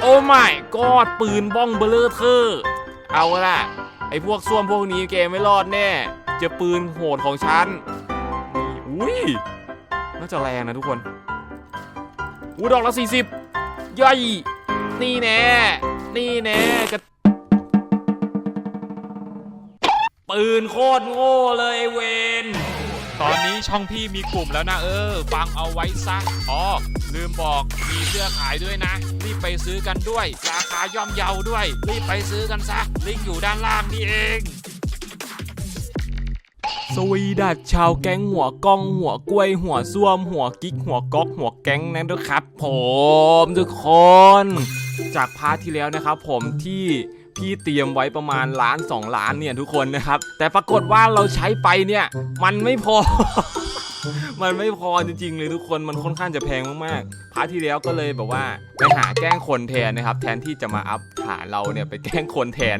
โอ้ไม่กอดปืนบ้องเบลเลอร์เธอเอาละไอ้พวกส้วมพวกนี้แกมไม่รอดแน่เจะปืนโหดของฉันนี่อุ้ยน่าจะแรงนะทุกคนอู้ดอกละสี่สิบย่อยนี่แน่นี่แน่กระปืนโคตรโง่เลยเวนตอนนี้ช่องพี่มีกลุ่มแล้วนะเออ ฟังเอาไว้ซะอ๋อลืมบอกมีเสื้อขายด้วยนะ ไปซื้อกันด้วย ราคาย่อมเยาด้วย รีบไปซื้อกันซะ ลิงก์อยู่ด้านล่างนี่เองสวีดัดชาวแก๊งหัวกล้องหัวกล้วยหัวส้วม หัวกิ๊กหัวก๊อกหัวแก๊งนั่นด้วยครับ ผมทุกคน จากพาร์ทที่แล้วนะครับผมที่พี่เตรียมไว้ประมาณล้านสองล้านเนี่ยทุกคนนะครับ แต่ปรากฏว่าเราใช้ไปเนี่ย มันไม่พอ มันไม่พอจริงๆเลยทุกคนมันค่อนข้างจะแพงมากๆพาร์ทที่แล้วก็เลยแบบว่าไปหาแกล้งคนแทนนะครับ แทนที่จะมาอัพฐานเราเนี่ยไปแกล้งคนแทน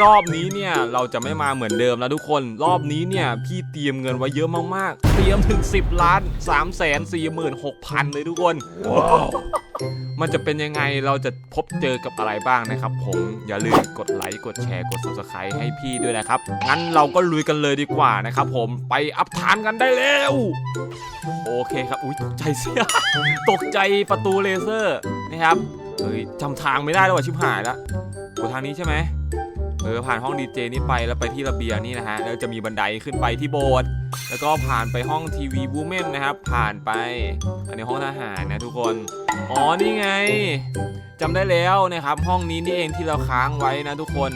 รอบนี้เนี่ยเราจะไม่มาเหมือนเดิมแล้วทุกคน รอบนี้เนี่ยพี่เตรียมเงินไว้เยอะมากๆ เตรียมถึง 10 ล้าน 3 4 4 6 0 0 0 เลยทุกคน มันจะเป็นยังไงเราจะพบเจอกับอะไรบ้างนะครับ ผมอย่าลืมกดไลค์กดแชร์กด subscribe ให้พี่ด้วยนะครับงั้นเราก็ลุยกันเลยดีกว่านะครับผมไปอัพฐานกันได้แล้วโอเคครับอุ้ยตกใจเสียตกใจประตูเลเซอร์นะครับเฮ้ยจำทางไม่ได้แล้วว่ะชิบหายแล้วโอ้ทางนี้ใช่ไหมเออผ่านห้องดีเจนี่ไปแล้วไปที่ระเบียงนี่นะฮะแล้วจะมีบันไดขึ้นไปที่โบสถ์แล้วก็ผ่านไปห้องทีวีบูเมนนะครับ ผ่านไปอันนี้ห้องทหารนะทุกคนอ๋อนี่ไงจำได้แล้วนะครับ ห้องนี้นี่เองที่เราค้างไว้นะทุกคน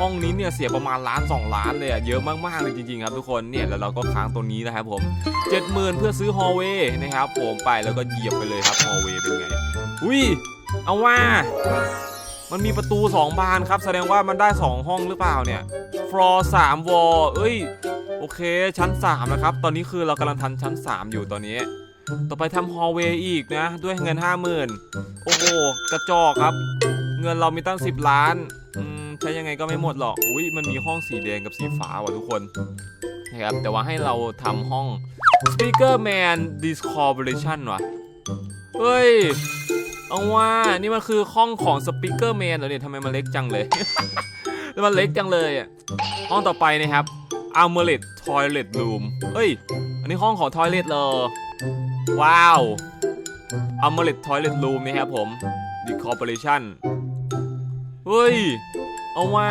ห้องนี้เนี่ยเสียประมาณล้านสองล้านเลยอะเยอะมากๆเลยจริงๆครับทุกคนเนี่ยแล้วเราก็ค้างตรงนี้นะครับผมเจ็ดหมื่นเพื่อซื้อฮอลเวย์นะครับผมไปแล้วก็เหยียบไปเลยครับฮอลเวย์เป็นไงอุ้ยเอาว่ามันมีประตู 2 บานครับ แสดงว่ามันได้ 2 ห้องหรือเปล่าเนี่ยฟลอร์สามวอลเอ้ย โอเค ชั้น 3 นะครับ ตอนนี้คือเรากำลังทันชั้น 3 อยู่ตอนนี้ ต่อไปทำฮอลเวย์อีกนะ ด้วยเงิน 50,000 โอ้โห กระจอกครับ เงินเรามีตั้ง 10 ล้านอืม ใช้ยังไงก็ไม่หมดหรอก อุ้ยมันมีห้องสีแดงกับสีฟ้าว่ะทุกคนนะครับแต่ว่าให้เราทำห้อง Speaker Man Discoveration ว่ะ เฮ้ยเอาว่านี่มันคือห้องของ Speaker Man เหรอเนี่ยทำไมมันเล็กจังเลย มันเล็กจังเลยอะห้องต่อไปนะครับ Amulet Toilet Room เฮ้ย อันนี้ห้องของ Toilet เลยว้าว Amulet Toilet Room นะครับผม Decorporation เฮ้ย เอาว่า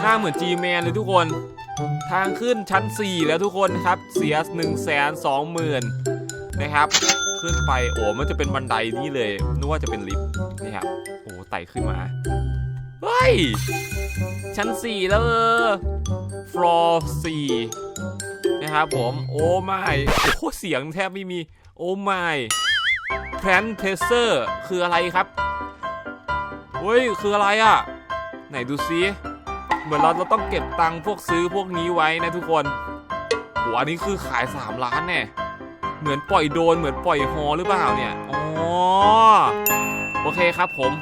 หน้าเหมือน G-Man เลยทุกคน ทางขึ้นชั้น 4 แล้วทุกคนครับเสีย 1 2 0 0 0 0นะครับ ขึ้นไปโอ้มันจะเป็นบันไดนี่เลยนึกว่าจะเป็นลิฟต์นี่ครับโอ้ไต่ขึ้นมาเฮ้ย ชั้น 4 แล้วเออ floor 4นะครับผมโอ้ไม่โอ้เสียงแทบไม่มีโอ้ไม่ plant tracer คืออะไรครับเฮ้ย คืออะไรอะ่ะ ไหนดูซิเหมือนเราเราต้องเก็บตังค์พวกซื้อพวกนี้ไว้นะทุกคนโหอันนี้คือขาย 3 ล้านแน่เหมือนปล่อยโดรนเหมือนปล่อยฮอหรือเปล่าเนี่ยอ๋อโอเคครับผม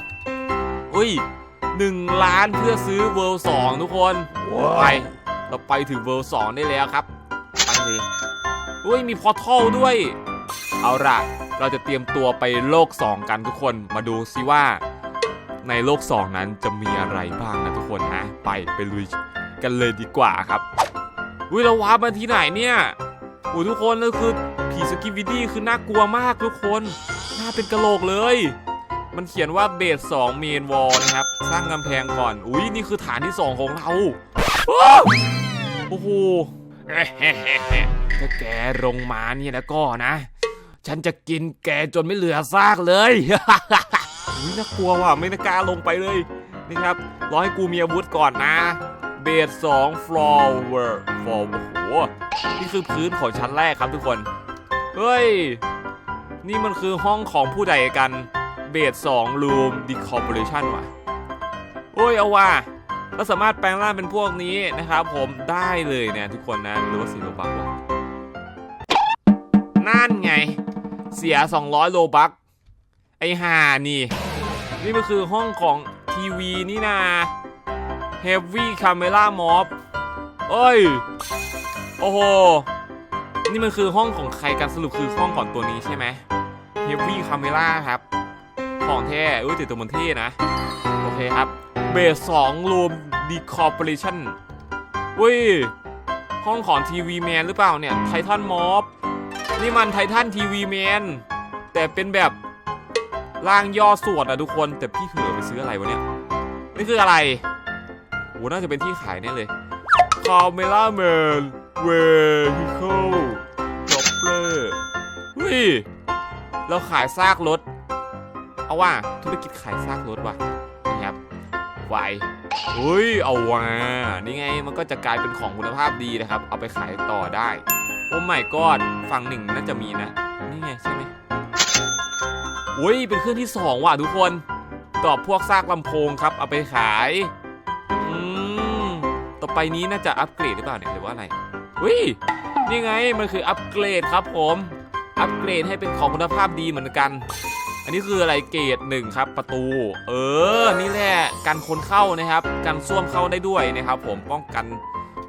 อุ้ยหนึ่งล้านเพื่อซื้อเวิลด์สองทุกคนไปเราไปถึงเวิลด์สองได้แล้วครับไปเลยอุ้ยมีพอร์ทัลด้วย เอาล่ะ เราจะเตรียมตัวไปโลก 2 กันทุกคนมาดูซิว่า ในโลก 2 นั้นจะมีอะไรบ้างนะทุกคนฮะ ไปไปลุยกันเลยดีกว่าครับ อุ้ยเราวาร์ปมาที่ไหนเนี่ยโอ้ยทุกคนนั่นคือผีสกิวิดี้คือน่ากลัวมากทุกคน หน้าเป็นกะโหลกเลย มันเขียนว่าเบส2เมนวอลนะครับ สร้างกำแพงก่อน อุ้ยนี่คือฐานที่ 2 ของเรา โอ้โหถ้าแกลงมาเนี่ยนะก็นะ ฉันจะกินแกจนไม่เหลือซากเลย อุ้ยน่ากลัวว่ะไม่น่ากล้าลงไปเลยนี่ครับรอให้กูมีอาวุธก่อนนะเบสสอง flower floor โอ้โหนี่คือพื้นของชั้นแรกครับทุกคนเฮ้ย นี่มันคือห้องของผู้ใดกันเบสสองรูมดีคอร์ปอเรชันว่ะโอ้ยเอาว่ะเราสามารถแปลงร่างเป็นพวกนี้นะครับผมได้เลยเนี่ยทุกคนนะหรือว่าสีโลบักวะนั่นไง เสีย 200 โลบักไอห่านี่ นี่มันคือห้องของทีวีนี่นา Heavy Camera Mob เอ้ย โอ้โห นี่มันคือห้องของใครกันสรุปคือห้องของตัวนี้ใช่ไหม Heavy Camera ครับ ของแท้เอ้ยแต่ตัวมันเท่นะ โอเคครับ เบสสองรวมดีคอร์ปอเรชั่นอุ้ย ห้องของทีวีแมนหรือเปล่าเนี่ยไททันมอฟนี่มันไททันทีวีแมนแต่เป็นแบบ ร่างย่อส่วนอะทุกคนแต่พี่เผลอไปซื้ออะไรวะเนี่ยนี่คืออะไรโหน่าจะเป็นที่ขายแน่เลยคาเมล่าแมนเวฮิเคิลจ็อปเปอร์เฮ้ยเราขายซากรถ เอาว่าธุรกิจขายซากรถว่ะนี่ครับไวเฮ้ยเอาว่านี่ไงมันก็จะกลายเป็นของคุณภาพดีนะครับ เอาไปขายต่อได้ โอ้ไม่กอดฝั่งหนึ่งน่าจะมีนะ นี่ไงใช่ไหม อุ้ยเป็นเครื่องที่สองว่ะทุกคนตอบพวกซากลำโพงครับเอาไปขายอืมต่อไปนี้น่าจะอัปเกรดหรือเปล่าเนี่ยหรือว่าอะไรอุ้ยนี่ไงมันคืออัปเกรดครับผม อัปเกรดให้เป็นของคุณภาพดีเหมือนกัน อันนี้คืออะไรเกรดหนึ่งครับ ประตู เออ นี่แหละกันคนเข้านะครับกันส้วมเข้าได้ด้วยนะครับ ผมป้องกัน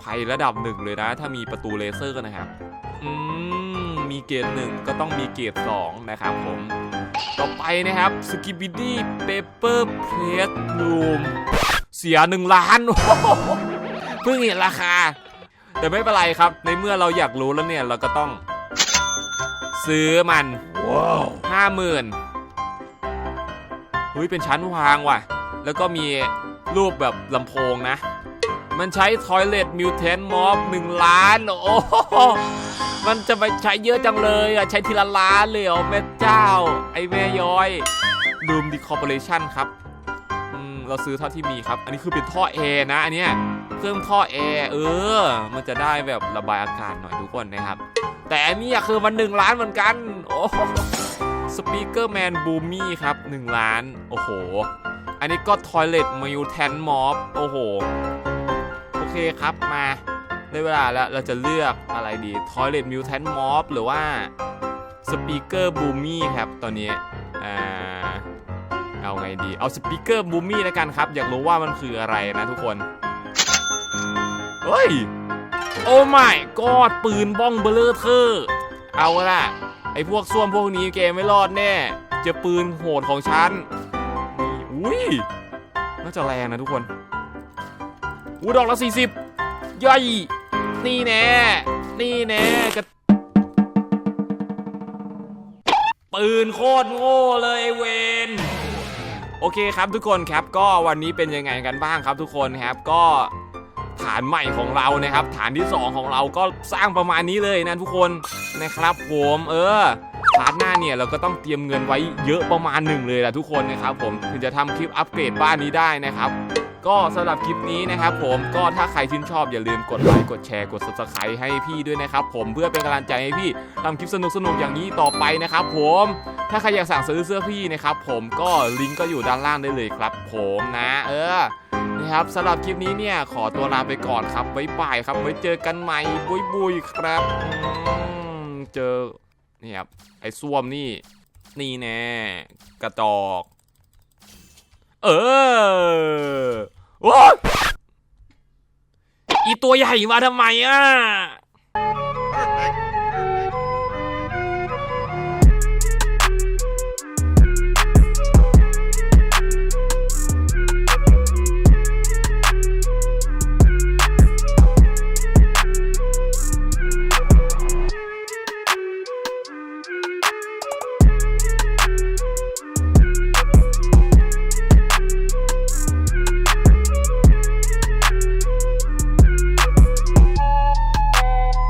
ภัยระดับหนึ่งเลยนะ ถ้ามีประตูเลเซอร์นะครับอืมมีเกรดหนึ่งก็ต้องมีเกรดสองนะครับผม ต่อไปนะครับสกิบิดี้เปเปอร์เพลทรูมเสียหนึ่งล้านเพิ่งเห็นราคา แต่ไม่เป็นไรครับ ในเมื่อเราอยากรู้แล้วเนี่ย เราก็ต้อง ซื้อมันว้าวห้าหมื่นเฮ้ยเป็นชั้นวางว่ะ แล้วก็มีรูปแบบลำโพงนะ มันใช้ Toilet Mutant Mob หนึ่งล้าน โอ้มันจะไปใช้เยอะจังเลยอะ ใช้ทีละล้านเลยเหรอแม่เจ้า ไอ้แม่ย้อย Room Decorporation ครับอืมเราซื้อเท่าที่มีครับ อันนี้คือเป็นท่อแอร์นะอันเนี้ยเพิ่มท่อแอร์เออ มันจะได้แบบระบายอากาศหน่อยทุกคนนะครับ แต่อันนี้คือมันหนึ่งล้านเหมือนกัน โอ้สปีกเกอร์แมนบูมี่ครับ1ล้าน โอ้โห อันนี้ก็ Toilet Mutant Mob โอ้โห เคครับมาได้เวลาแล้วเราจะเลือกอะไรดี Toilet Mutant Mob หรือว่า Speaker Boomy ครับตอนนี้อ่าเอาไงดี เอา Speaker Boomy แล้วกันครับ อยากรู้ว่ามันคืออะไรนะทุกคนเฮ้ย โอ้ไม่กอดปืนบ้องเบลเลอร์เอเอาละไอพวกส้วมพวกนี้แกมไม่รอดแน่เจอปืนโหดของฉันนี่อุ้ยน่าจะแรงนะทุกคน อู้ดอกละ40 ย่อย นี่แน่ นี่แน่กระปืนโคตรโง่เลยเวนโอเคครับทุกคนครับก็วันนี้เป็นยังไงกันบ้างครับทุกคนครับก็ฐานใหม่ของเรานะครับ ฐานที่ 2 ของเราก็สร้างประมาณนี้เลยนะทุกคนนะครับผมเออฐานหน้าเนี่ยเราก็ต้องเตรียมเงินไว้เยอะประมาณหนึ่งเลยแหละทุกคนนะครับผมถึงจะทำคลิปอัปเกรดบ้านนี้ได้นะครับ ก็สำหรับคลิปนี้นะครับผมก็ถ้าใครชื่นชอบอย่าลืมกดไลค์กดแชร์กด subscribe ให้พี่ด้วยนะครับผมเพื่อเป็นกำลังใจให้พี่ทำคลิปสนุกๆอย่างนี้ต่อไปนะครับผมถ้าใครอยากสั่งซื้อเสื้อพี่นะครับผมก็ลิงก์ก็อยู่ด้านล่างได้เลยครับ ผมนะ เออนะครับสำหรับคลิปนี้เนี่ยขอตัวลาไปก่อนครับบ๊ายบายครับไว้เจอกันใหม่บุยบุยครับเจอเนี่ยครับไอ้ส้วมนี่นี่แน่กระจอก เออโอ้อีตัวใหญ่มาทำไมอะ